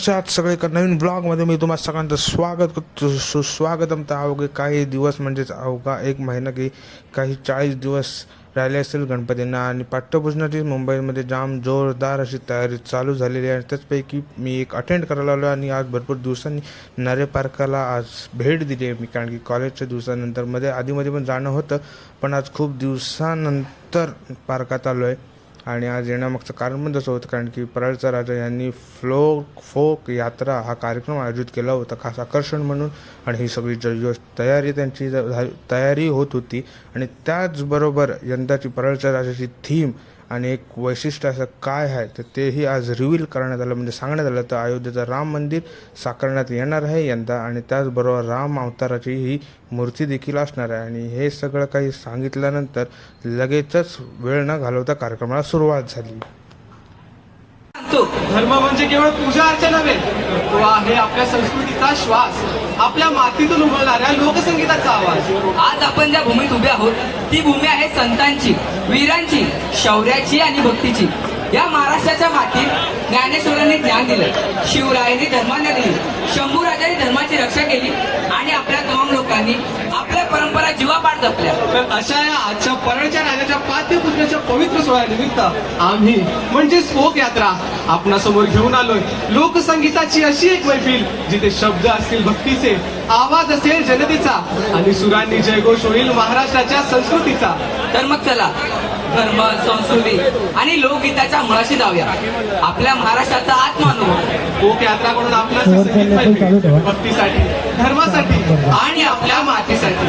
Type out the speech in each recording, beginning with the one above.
कशा आहात सगळे एका नवीन ब्लॉगमध्ये मी तुम्हाला सगळ्यांचं स्वागत करतो. सुस्वागतम तर अवघे काही दिवस म्हणजेच अवघा एक महिना की काही चाळीस दिवस राहिले असेल गणपतींना. आणि पाठ्यपुजनाची मुंबईमध्ये जाम जोरदार अशी तयारी चालू झालेली आहे. त्याचपैकी मी एक अटेंड करायला आलो आणि आज भरपूर दिवसांनी नरे पार्काला आज भेट दिली आहे मी. कारण की कॉलेजच्या दिवसानंतरमध्ये आधीमध्ये पण जाणं होतं पण आज खूप दिवसानंतर पार्कात आलो आहे आणि आज येण्यामागचं कारण पण तसं होतं कारण की परळचा राजा यांनी फ्लो फोक यात्रा हा कार्यक्रम आयोजित केला होता खास आकर्षण म्हणून. आणि ही सगळी ज तयारी त्यांची झाली- तयारी होत होती. आणि त्याचबरोबर यंदाची परळच्या राजाची थीम आणि एक वैशिष्ट्य असं काय आहे तर तेही आज रिव्हील करण्यात आलं म्हणजे सांगण्यात आलं तर अयोध्येचं राम मंदिर साकारण्यात येणार आहे यंदा आणि त्याचबरोबर राम अवताराची ही मूर्ती देखील असणार आहे. आणि हे सगळं काही सांगितल्यानंतर लगेचच वेळ न घालवता कार्यक्रमाला सुरुवात झाली. सांगतो धर्म म्हणजे केवळ पूजा अर्चा नव्हे तो आहे आपल्या संस्कृतीचा श्वास आपल्या मातीतून उमलणाऱ्या लोकसंगीताचा आवाज. आज आपण ज्या भूमीत उभे आहोत ती भूमी आहे संतांची वीरांची शौर्याची आणि भक्तीची. या महाराष्ट्राच्या मातीत ज्ञानेश्वरांनी ज्ञान दिलं शिवरायांनी धर्मांना दिली शंभूराजांनी धर्माची रक्षा केली आणि आपल्या तमाम लोकांनी परंपरा जीवापाठ जपल्या. तर अशा या आजच्या परळच्या राजाच्या पाद्य पुजनाच्या पवित्र सोहळ्यानिमित्त आम्ही म्हणजे फोक यात्रा आपणासमोर घेऊन आलोय. लोकसंगीताची अशी एक मैफिल जिथे शब्द असतील भक्तीचे आवाज असेल जनतेचा आणि सुरांनी जयघोष होईल महाराष्ट्राच्या संस्कृतीचा. तर मग चला. धर्म संस्कृती आणि लोकगीताच्या मुळाशी जाऊया. आपल्या महाराष्ट्राचा आत्मानुभव. फोक यात्रा करून आपलं संगीत मैफिल भक्तीसाठी धर्मासाठी आणि आपल्या मातीसाठी.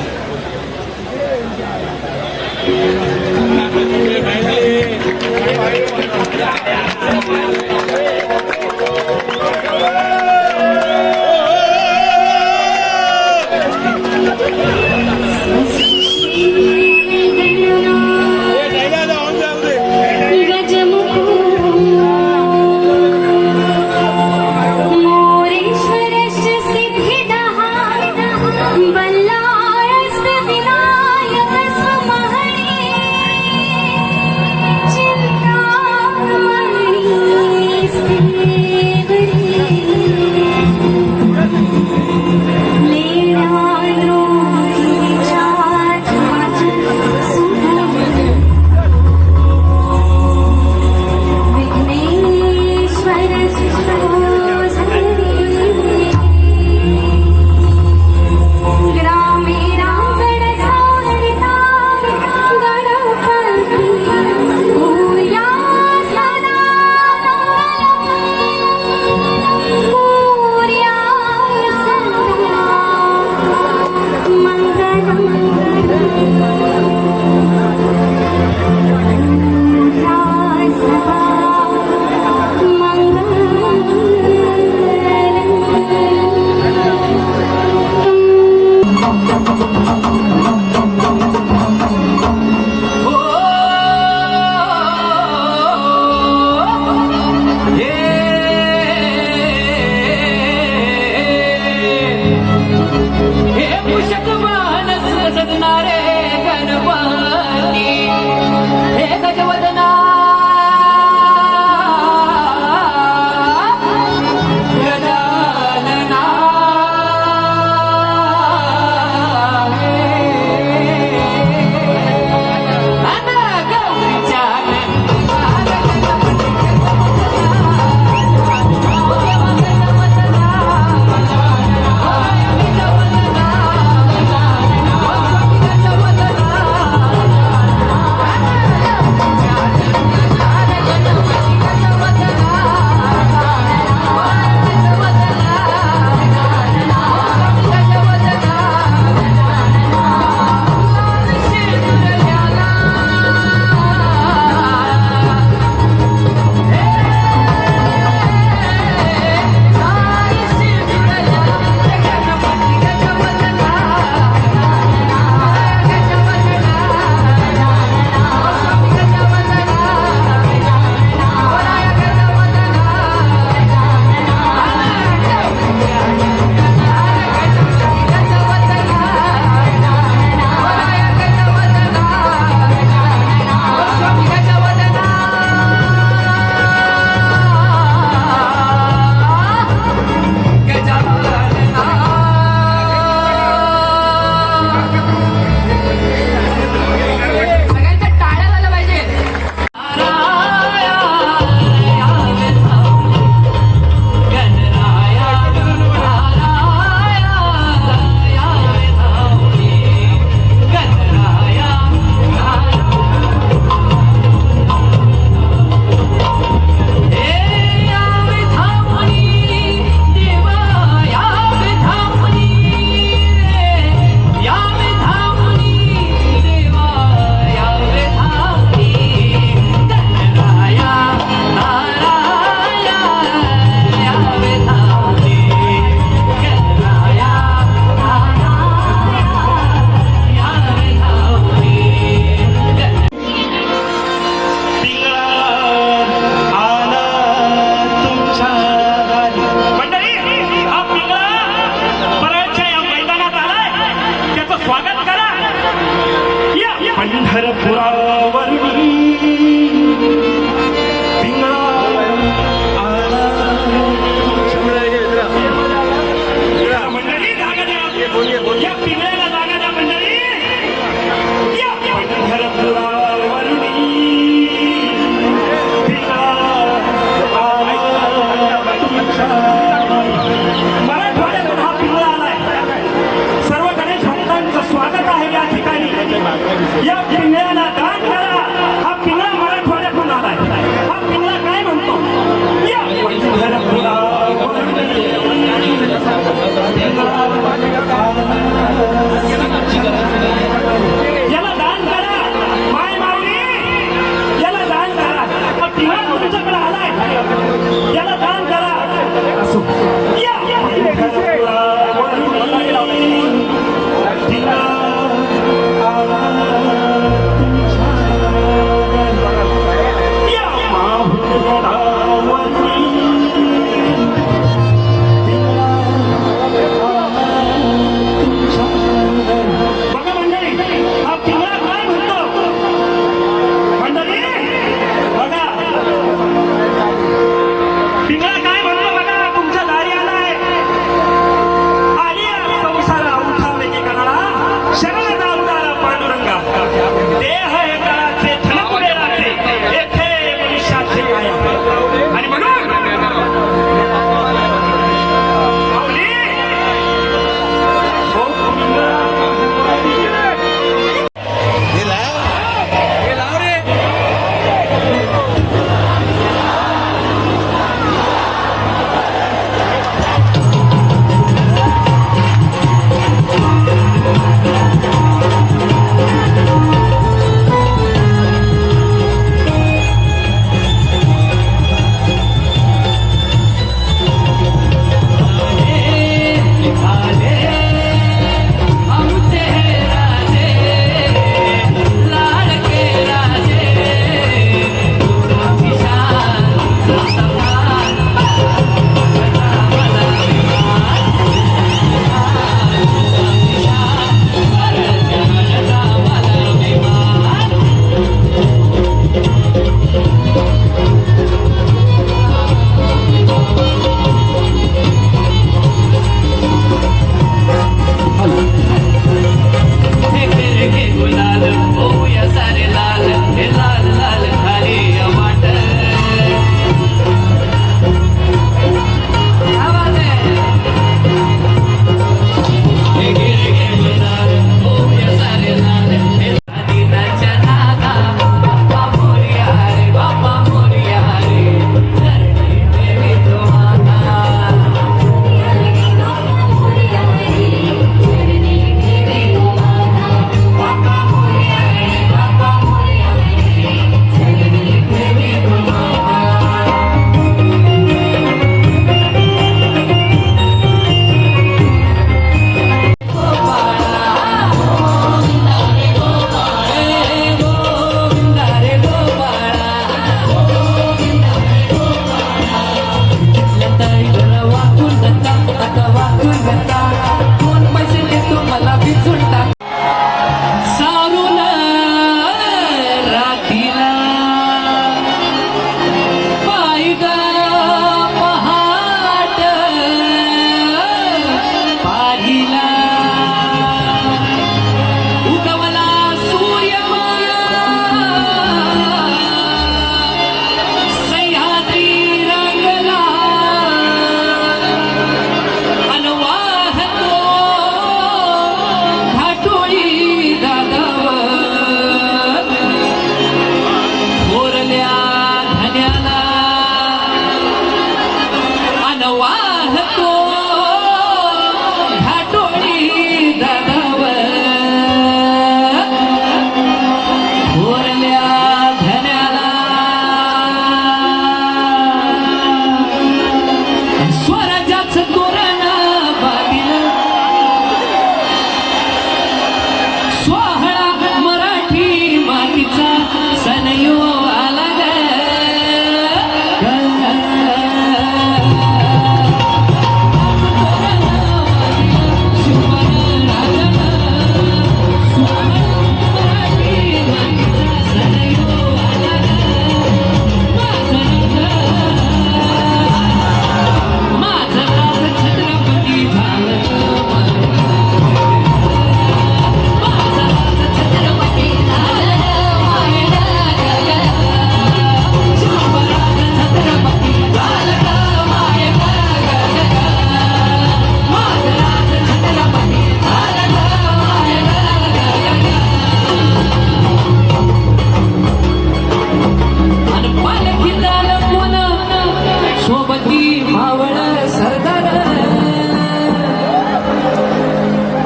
Ja, primera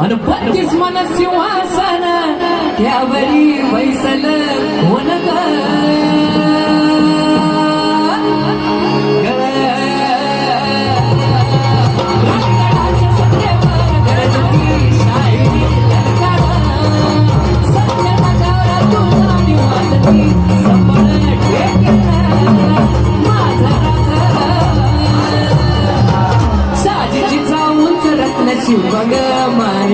अन बत्तीस मन सिंहासन त्यावरी बैसल कोण ग சுபகமான